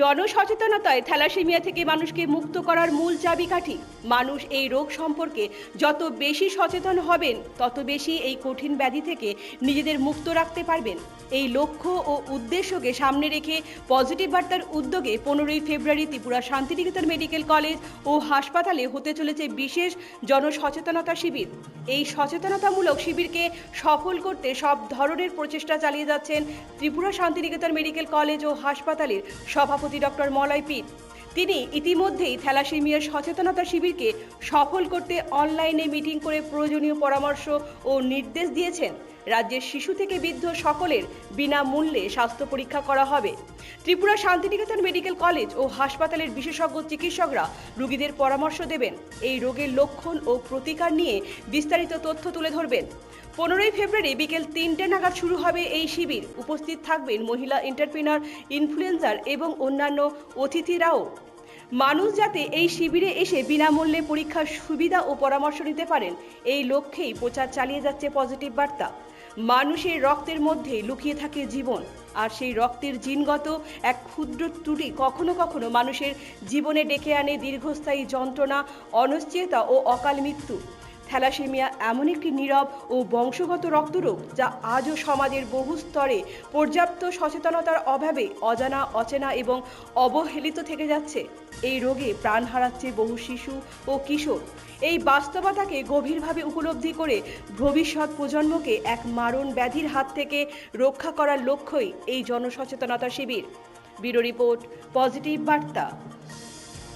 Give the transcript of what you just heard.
জনসচেতনতায় thalassaemia থেকে মানুষকে মুক্ত করার মূল চাবিকাঠি। মানুষ এই রোগ সম্পর্কে যত বেশি সচেতন হবেন, তত বেশি এই কঠিন ব্যাধি থেকে নিজেদের মুক্ত রাখতে পারবেন। এই লক্ষ্য ও উদ্দেশ্যকে সামনে রেখে পজিটিভ বার্তার উদ্যোগে পনেরোই ফেব্রুয়ারি ত্রিপুরা শান্তিনিকেতন মেডিকেল কলেজ ও হাসপাতালে হতে চলেছে বিশেষ জনসচেতনতা শিবির। এই সচেতনতামূলক শিবিরকে সফল করতে সব ধরনের প্রচেষ্টা চালিয়ে যাচ্ছেন ত্রিপুরা শান্তিনিকেতন মেডিকেল কলেজ ও হাসপাতালের সভাপতি ডক্টর মলয় পিট তিনি ইতিমধ্যেই থ্যালাসেমিয়া সচেতনতা শিবিরকে সফল করতে অনলাইনে মিটিং করে প্রয়োজনীয় পরামর্শ ও নির্দেশ দিয়েছেন। রাজ্যের শিশু থেকে বৃদ্ধ সকলের বিনামূল্যে স্বাস্থ্য পরীক্ষা করা হবে। ত্রিপুরা শান্তিনিকেতন মেডিকেল কলেজ ও হাসপাতালের বিশেষজ্ঞ চিকিৎসকরা রোগীদের পরামর্শ দেবেন। এই রোগের লক্ষণ ও প্রতিকার নিয়ে বিস্তারিত তথ্য তুলে ধরবেন। পনেরোই ফেব্রুয়ারি বিকেল তিনটে নাগাদ শুরু হবে এই শিবির। উপস্থিত থাকবেন মহিলা এন্টারপ্রিনার, ইনফ্লুয়েন্সার এবং অন্যান্য অতিথিরাও। মানুষ যাতে এই শিবিরে এসে বিনামূল্যে পরীক্ষার সুবিধা ও পরামর্শ নিতে পারেন, এই লক্ষ্যেই প্রচার চালিয়ে যাচ্ছে পজিটিভ বার্তা। মানুষের রক্তের মধ্যে লুকিয়ে থাকে জীবন। আর সেই রক্তের জিনগত এক ক্ষুদ্র ত্রুটি কখনো কখনো মানুষের জীবনে ডেকে আনে দীর্ঘস্থায়ী যন্ত্রণা, অনিশ্চয়তা ও অকাল মৃত্যু। থ্যালাসেমিয়া এমন একটি নীরব ও বংশগত রক্তরোগ যা আজও সমাজের বহু স্তরে পর্যাপ্ত সচেতনতার অভাবে অজানা, অচেনা এবং অবহেলিত থেকে যাচ্ছে। এই রোগে প্রাণ হারাচ্ছে বহু শিশু ও কিশোর। এই বাস্তবতাকে গভীরভাবে উপলব্ধি করে ভবিষ্যৎ প্রজন্মকে এক মারণ ব্যাধির হাত থেকে রক্ষা করার লক্ষ্যই এই জনসচেতনতা শিবির। ব্যুরো রিপোর্ট, পজিটিভ বার্তা।